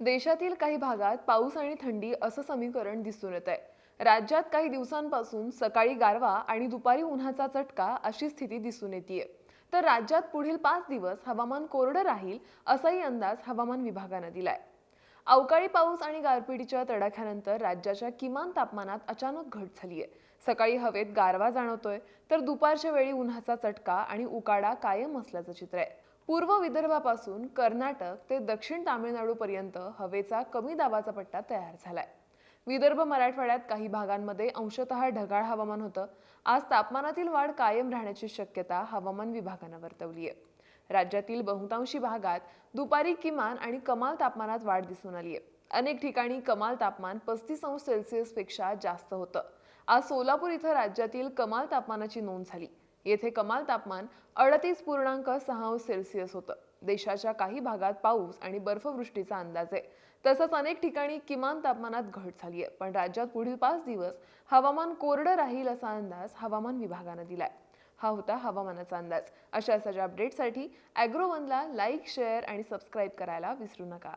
देशातील काही भागात पाऊस आणि थंडी असं समीकरण दिसून येत आहे राज्यात काही दिवसांपासून सकाळी गारवा आणि दुपारी उन्हाचा चटका अशी स्थिती दिसून येते तर राज्यात पुढील पाच दिवस हवामान कोरडं राहील असाही अंदाज हवामान विभागानं दिलाय. अवकाळी पाऊस आणि गारपिटीच्या तडाख्यानंतर राज्याच्या किमान तापमानात अचानक घट झाली आहे सकाळी हवेत गारवा जाणवतोय तर दुपारच्या वेळी उन्हाचा चटका आणि उकाडा कायम असल्याचं चित्र आहे. पूर्व विदर्भापासून कर्नाटक ते दक्षिण तामिळनाडूपर्यंत हवेचा कमी दाबाचा पट्टा तयार झालाय. विदर्भ मराठवाड्यात काही भागांमध्ये अंशतः ढगाळ हवामान होतं. आज तापमानातील वाढ कायम राहण्याची शक्यता हवामान विभागानं वर्तवली आहे. राज्यातील बहुतांशी भागात दुपारी किमान आणि कमाल तापमानात वाढ दिसून आली आहे. अनेक ठिकाणी कमाल तापमान पस्तीस अंश सेल्सिअसपेक्षा जास्त होतं. आज सोलापूर इथं राज्यातील कमाल तापमानाची नोंद झाली. येथे कमाल तापमान अडतीस पूर्णांक सहा अंश सेल्सिअस होतं. देशाच्या काही भागात पाऊस आणि बर्फवृष्टीचा अंदाज आहे. तसंच अनेक ठिकाणी किमान तापमानात घट झाली आहे पण राज्यात पुढील पाच दिवस हवामान कोरडं राहील असा अंदाज हवामान विभागानं दिलाय. हा होता हवामानाचा अंदाज. अशा सगळ्या अपडेटसाठी ॲग्रोवनला लाईक शेअर आणि सबस्क्राईब करायला विसरू नका.